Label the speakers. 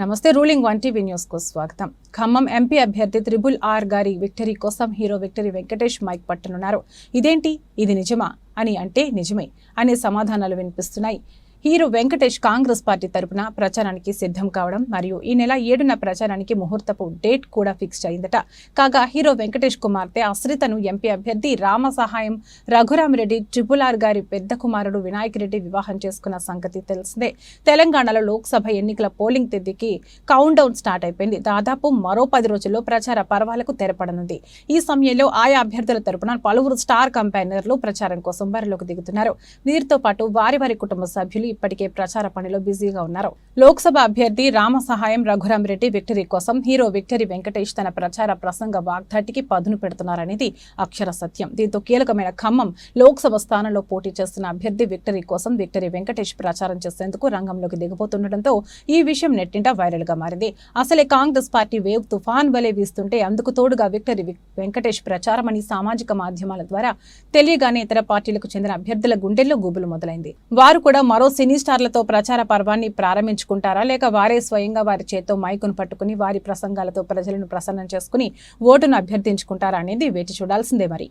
Speaker 1: నమస్తే ruling one TV న్యూస్కు స్వాగతం. ఖమ్మం ఎంపీ అభ్యర్థి త్రిబుల్ ఆర్ గారి విక్టరీ కోసం హీరో విక్టరీ వెంకటేష్ మైక్ పట్టనున్నారు. ఇదేంటి? ఇది నిజమా? అని అంటే నిజమే. అనే సమాధానాలు వినిపిస్తున్నాయి. హీరో వెంకటేష్ కాంగ్రెస్ పార్టీ తరపున ప్రచారానికి సిద్ధం కావడం మరియు ఈ నెల ఏడున ప్రచారానికి ముహూర్తపు డేట్ కూడా ఫిక్స్ అయిందట. కాగా హీరో వెంకటేష్ కుమార్తె అశ్రితను ఎంపీ అభ్యర్థి రామ సహాయం రఘురామిరెడ్డి ట్రిపుల్ ఆర్ గారి పెద్ద కుమారుడు వినాయక్ రెడ్డి వివాహం చేసుకున్న సంగతి తెలిసిందే. తెలంగాణలో లోక్సభ ఎన్నికల పోలింగ్ తేదీకి కౌంట్ డౌన్ స్టార్ట్ అయిపోయింది. దాదాపు మరో పది రోజుల్లో ప్రచార పర్వాలకు తెరపడనుంది. ఈ సమయంలో ఆయా అభ్యర్థుల తరపున పలువురు స్టార్ కంపెయినర్లు ప్రచారం కోసం బరిలోకి దిగుతున్నారు. వీరితో పాటు వారి వారి కుటుంబ సభ్యులు ఇప్పటికే ప్రచార పనిలో బిజీగా ఉన్నారు. లోక్సభ అభ్యర్థి రామ సహాయం రఘురాం రెడ్డి విక్టరీ కోసం హీరో విక్టరీ వెంకటేష్ తన ప్రచార ప్రసంగ వాగ్దాటికి పదును పెడుతున్నారనేది అక్షర సత్యం. దీంతో కీలకమైన ఖమ్మం లోక్సభ స్థానంలో పోటీ చేస్తున్న అభ్యర్థి విక్టరీ కోసం విక్టరీ వెంకటేష్ ప్రచారం చేసేందుకు రంగంలోకి దిగబోతుండటంతో ఈ విషయం నెట్టింట వైరల్గా మారింది. అసలే కాంగ్రెస్ పార్టీ వేవ్ తుఫాన్ వలె వీస్తుంటే అందుకు తోడుగా విక్టరీ వెంకటేష్ ప్రచారం అని సామాజిక మాధ్యమాల ద్వారా తెలియగానే ఇతర పార్టీలకు చెందిన అభ్యర్థుల గుండెల్లో గుబులు మొదలైంది. వారు కూడా మరో సినీ స్టార్లతో ప్రచార పర్వాన్ని ప్రారంభించుకుంటారా? లేక వారే స్వయంగా వారి చేత్తో మైకును పట్టుకుని వారి ప్రసంగాలతో ప్రజలను ప్రసన్నం చేసుకుని ఓటును అభ్యర్థించుకుంటారా అనేది వేచి చూడాల్సిందే మరి.